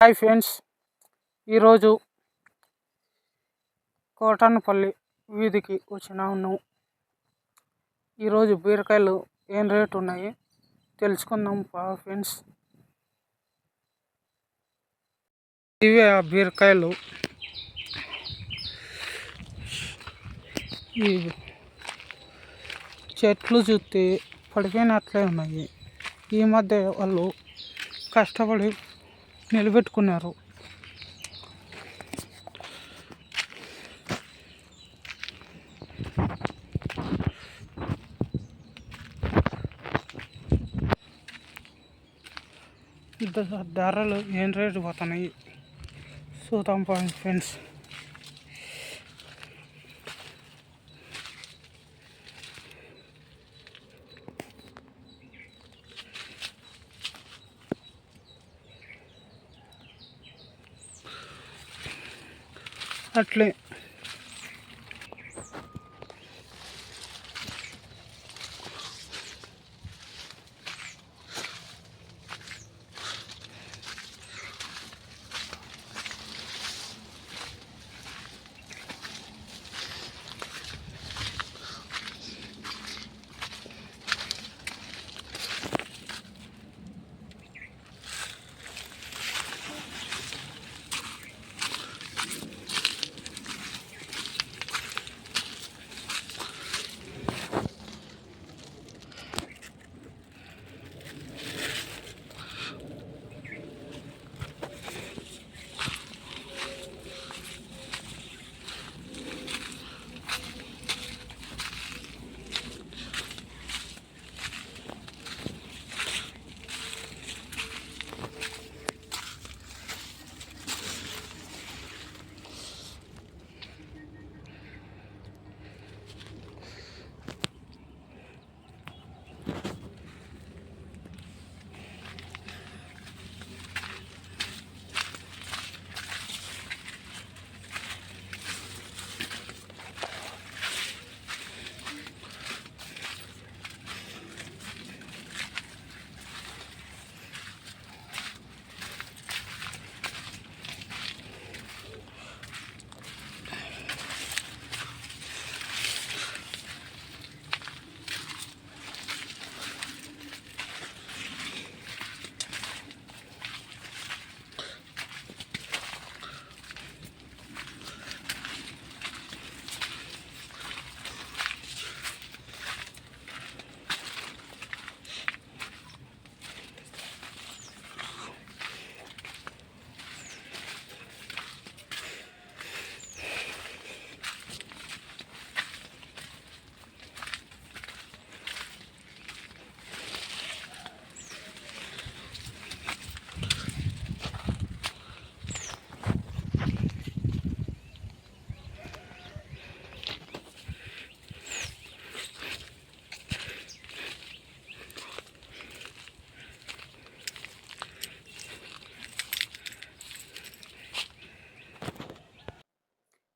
Hi friends. ఈరోజు కోటన్పల్లి వీధికి వచ్చినాను ఈరోజు బీరకాయలు ఏం రేటు ఉన్నాయి తెలుసుకుందాం పా ఫ్రెండ్స్. ఇవే ఆ బీరకాయలు. ఈ చెట్లు చూస్తే పడిపోయినట్లే ఉన్నాయి. ఈ మధ్య వాళ్ళు కష్టపడి నిలబెట్టుకున్నారు. ధరలు ఏం రేటు పోతున్నాయి? చూద్దాం ఫ్రెండ్స్. అట్లే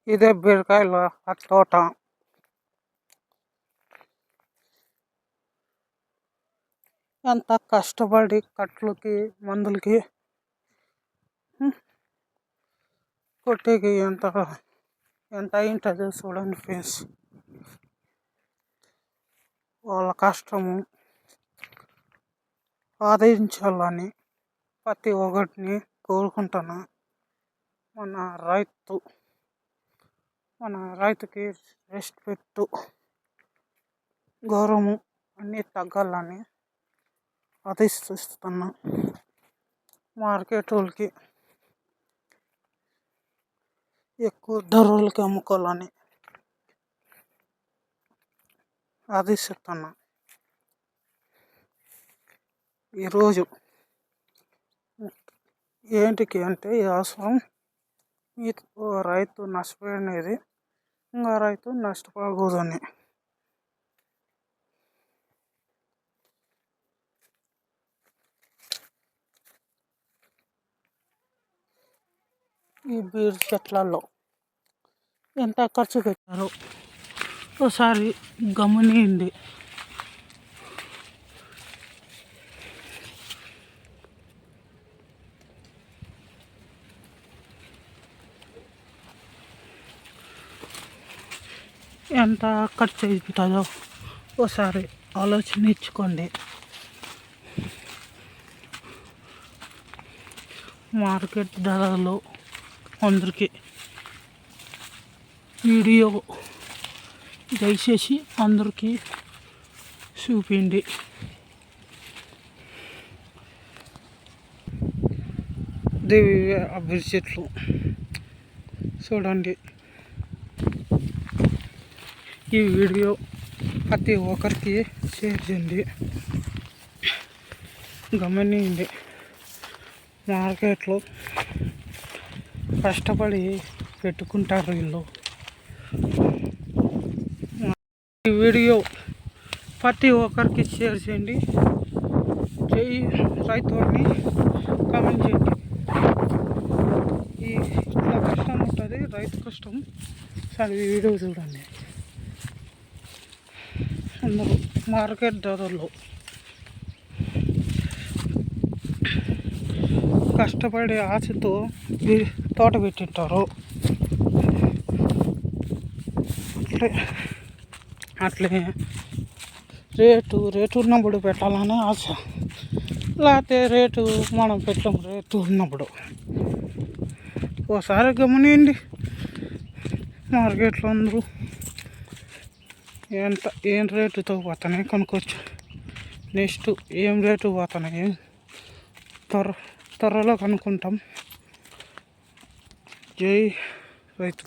ఇదే బీరకాయల తోట. ఎంత కష్టపడి కట్లకి మందులకి కొట్టేకి ఎంత ఎంత అయింటుందో చూడండి ఫ్రెండ్స్. వాళ్ళ కష్టము ఆదరించాలని ప్రతి ఒక్కటిని కోరుకుంటున్నా మన రైతు. మన రైతుకి రెస్పెక్ట్ గౌరవము అన్నీ తగ్గాలని ఆదేశిస్తున్నా. మార్కెట్ వాళ్ళకి ఎక్కువ ధరలకి అమ్ముకోవాలని ఆదేశిస్తున్నా. ఈరోజు ఏంటికి అంటే ఈ అవసరం ఈ రైతు నష్టపోయినది. ఇంకా రైతు నష్టపోకూడదని ఈ బీర్ చెట్లలో ఎంత ఖర్చు పెట్టారో ఒకసారి గమనియండి. ఎంత ఖర్చు అవుతుందో ఒకసారి ఆలోచనించుకోండి మార్కెట్ ధరలు అందరికీ వీడియో దయచేసి అందరికీ చూపిండి దేవి అభిరుచి చెట్లు చూడండి. ఈ వీడియో ప్రతి ఒక్కరికి షేర్ చేయండి. గమనించండి. మార్కెట్లో కష్టపడి పెట్టుకుంటారు వీళ్ళు. ఈ వీడియో ప్రతి ఒక్కరికి షేర్ చేయండి. జై రైతుని కామెంట్ చేయండి. ఈ ఇట్లా కష్టం ఉంటుంది రైతు కష్టం. సరే ఈ వీడియో చూడండి. అందరూ మార్కెట్ ధరలు కష్టపడి ఆశతో తోట పెట్టింటారు. అట్లే అట్లే రేటు రేటు ఉన్నప్పుడు పెట్టాలని ఆశ. లేకపోతే రేటు మనం పెట్టాం రేటు ఉన్నప్పుడు. ఓసారి గమనియండి. మార్కెట్లో అందరూ ఎంత ఏం రేటుతో పోతున్నాయి కొనుక్కోవచ్చు నెక్స్ట్ ఏం రేటు పోతున్నాయి త్వర త్వరలో కనుక్కుంటాం జై రైతు